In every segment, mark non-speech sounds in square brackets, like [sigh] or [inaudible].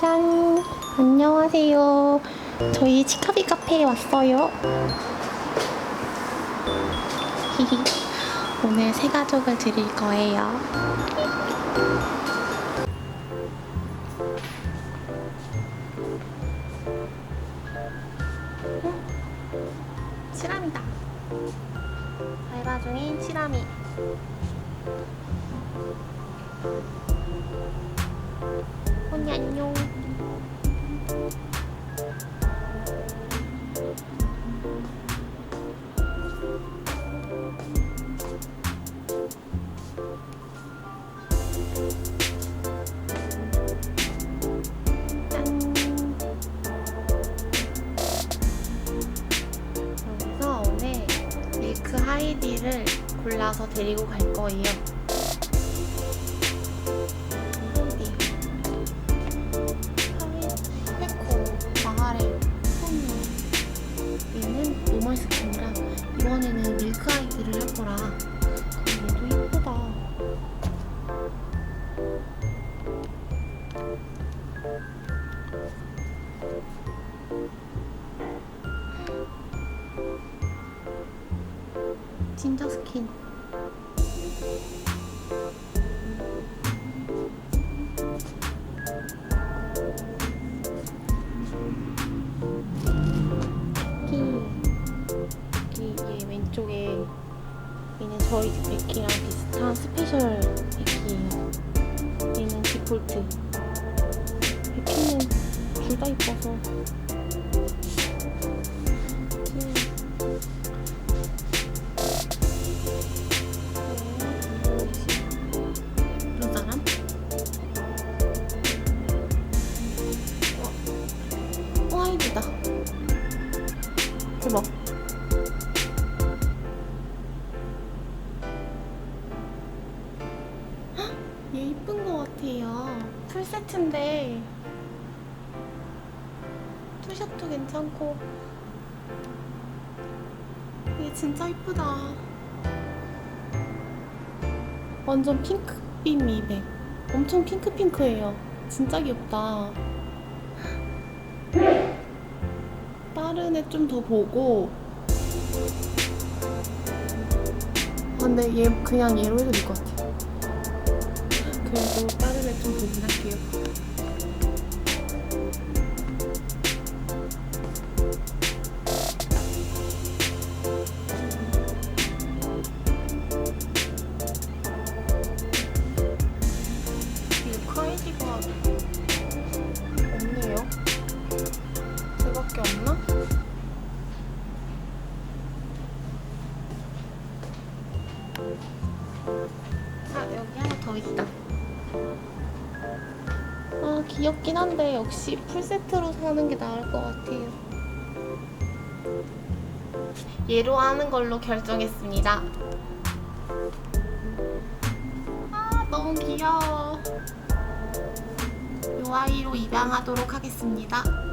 짠! 안녕하세요. 저희 치카비 카페에 왔어요. 히히. 오늘 새 가족을 드릴 거예요. 어? 치람이다. 알바 중인 치람이. 언니 안녕. 짠. 여기서 오늘 밀크 하이디를 골라서 데리고 갈 거예요. 이번에는 둘 다 이뻐서. 음. 어, 와이드다. 대박. 얘 이쁜 것 같아요. 풀 세트인데 투샷도 괜찮고 얘 진짜 이쁘다. 완전 핑크빛 미백. 엄청 핑크핑크해요. 진짜 귀엽다. 다른 애 좀 더 보고 아, 근데 얘 그냥 얘로 해도 될 것 같아. 그래도 다른 애 좀 보긴 할게요. 귀엽긴 한데 역시 풀세트로 사는 게 나을 것 같아요. 얘로 하는 걸로 결정했습니다. 아 너무 귀여워. 요 아이로 입양하도록 하겠습니다.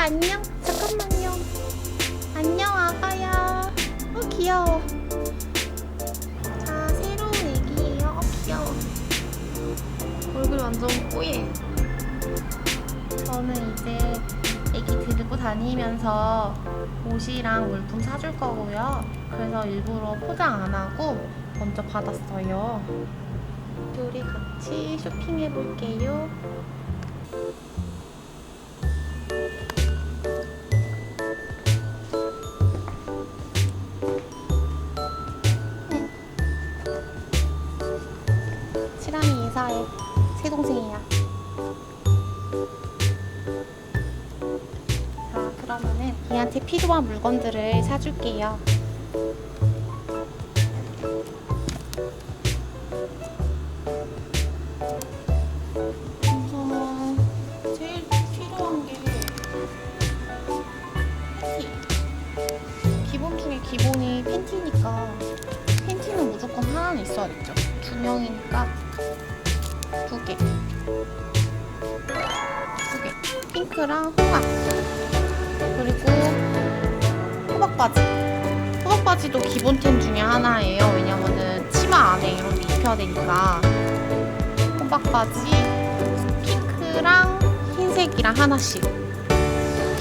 아가 안녕. 잠깐만요. 안녕 아가야. 어 귀여워. 자 새로운 애기예요. 어 귀여워. 얼굴 완전 뽀얘. 저는 이제 애기 들고 다니면서 옷이랑 물품 사줄 거고요. 그래서 일부러 포장 안 하고 먼저 받았어요. 둘이 같이 쇼핑해 볼게요. 필요한 물건들을 사줄게요. 우선 제일 필요한 게 팬티. 기본 중에 기본이 팬티니까 팬티는 무조건 하나는 있어야겠죠. 두 명이니까 두 개. 두 개. 핑크랑 홍합. 그리고 호박 바지. 호박 바지도 기본템 중에 하나예요. 왜냐면은 치마 안에 이런 데 입혀야 되니까. 호박 바지, 핑크랑 흰색이랑 하나씩.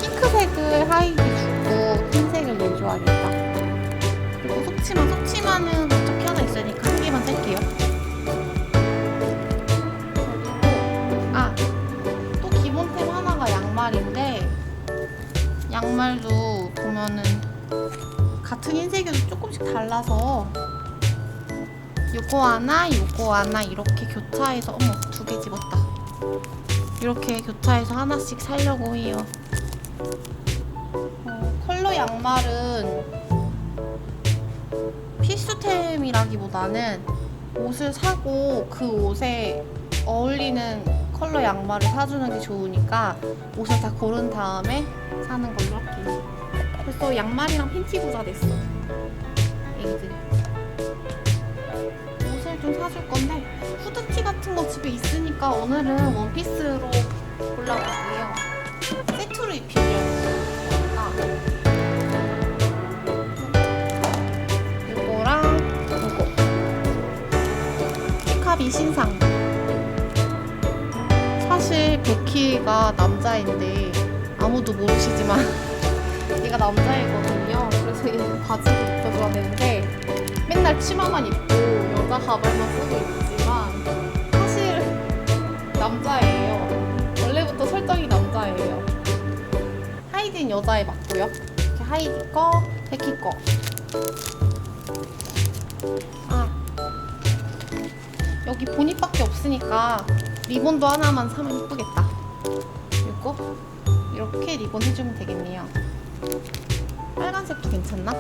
핑크색을 하이디 주고 흰색을 얘 줘야겠다. 그리고 속치마, 속치마는 어차피 하나 있으니까 한 개만 살게요. 그리고 아, 또 기본템 하나가 양말인데 양말도 보면은 같은 흰색에도 조금씩 달라서 요거 하나, 요거 하나 이렇게 교차해서 어머 두 개 집었다. 이렇게 교차해서 하나씩 살려고 해요. 어, 컬러 양말은 필수템이라기보다는 옷을 사고 그 옷에 어울리는 컬러 양말을 사주는 게 좋으니까 옷을 다 고른 다음에 사는 걸로 할게요. 벌써 양말이랑 팬티 부자 됐어. 애기들. 옷을 좀 사줄 건데 후드티 같은 거 집에 있으니까 오늘은 원피스로 골라볼게요. 세트로 입히려고. 요거랑 요거. 피카비 신상. 사실 베키가 남자인데 아무도 모르시지만 얘가 남자이거든요. 그래서 얘는 바지를 입혀줘야 되는데 맨날 치마만 입고 여자 가발만 쓰고 있지만 사실 남자예요. 원래부터 설정이 남자예요. 하이디는 여자에 맞고요. 이렇게 하이디 거, 베키 거. 아 여기 보닛밖에 없으니까 리본도 하나만 사면 예쁘겠다. 이거 이렇게 리본 해주면 되겠네요. 빨간색도 괜찮나?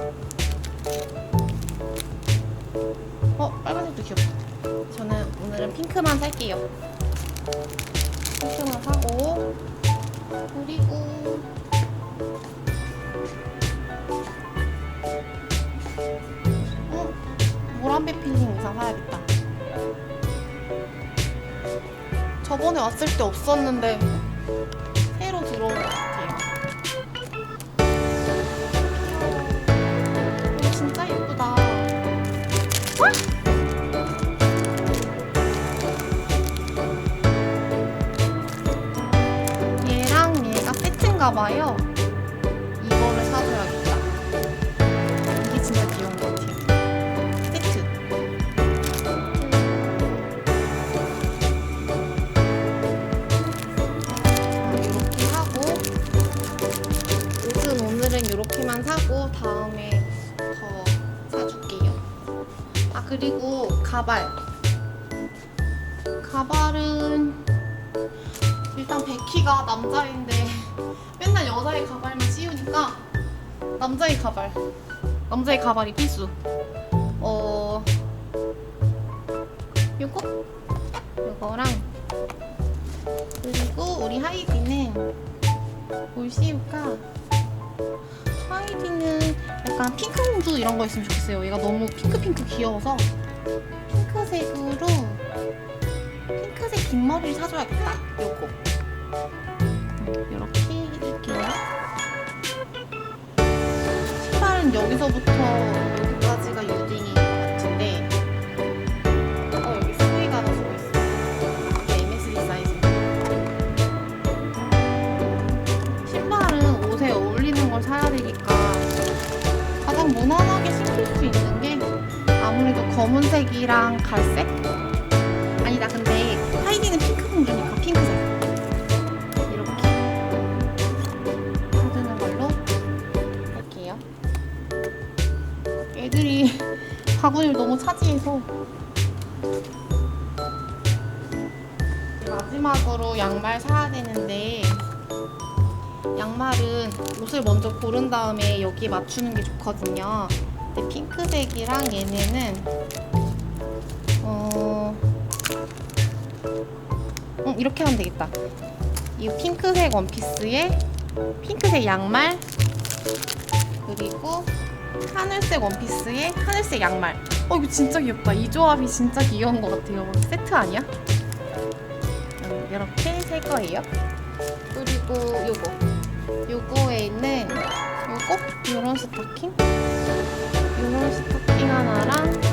어 빨간색도 귀엽다. 저는 오늘은 핑크만 살게요. 핑크만 사고 그리고 어? 모란배 필링 의상 사야겠다. 저번에 왔을 때 없었는데 새로 들어온 것 봐요. 이거를 사줘야겠다. 이게 진짜 귀여운 것 같아요. 세트. 이렇게 하고 옷은 오늘은 이렇게만 사고 다음에 더 사줄게요. 아 그리고 가발. 가발은 일단 베키가 남자인데 맨날 여자의 가발만 씌우니까 남자의 가발. 남자의 가발이 필수. 어 요거 요거랑 그리고 우리 하이디는 뭘 씌울까? 하이디는 약간 핑크 공주 이런 거 있으면 좋겠어요. 얘가 너무 핑크핑크 귀여워서 핑크색으로 핑크색 긴 머리를 사줘야겠다. 요거. 이렇게 해줄게요. 신발은 여기서부터 여기까지가 유딩인 것 같은데 어 여기 하나 쓰고 있어. 이게 MSD 사이즈. 신발은 옷에 어울리는 걸 사야 되니까 가장 무난하게 신을 수 있는 게 아무래도 검은색이랑 갈색? 아니다 근데 애들이 [laughs] 바구니를 너무 차지해서 마지막으로 양말 사야 되는데 양말은 옷을 먼저 고른 다음에 여기에 맞추는 게 좋거든요. 근데 핑크색이랑 얘네는 어, 음, 이렇게 하면 되겠다. 이 핑크색 원피스에 핑크색 양말 그리고 하늘색 원피스에 하늘색 양말. 어 이거 진짜 귀엽다. 이 조합이 진짜 귀여운 것 같아요. 세트 아니야? 이렇게 살 거예요. 그리고 요거 요거에 있는 요거 요런 스타킹 요런 스타킹 하나랑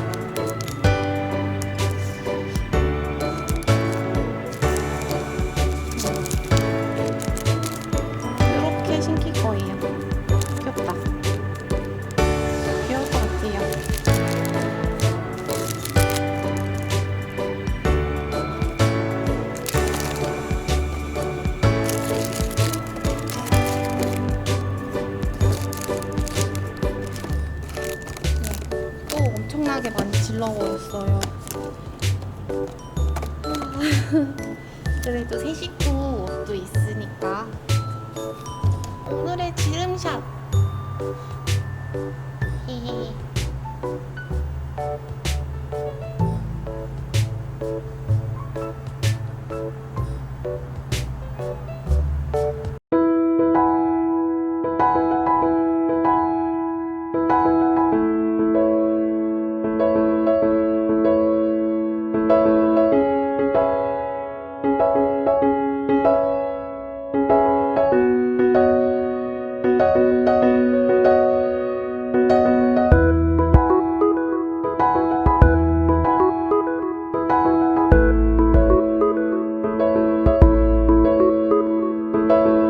오늘의 지름샷.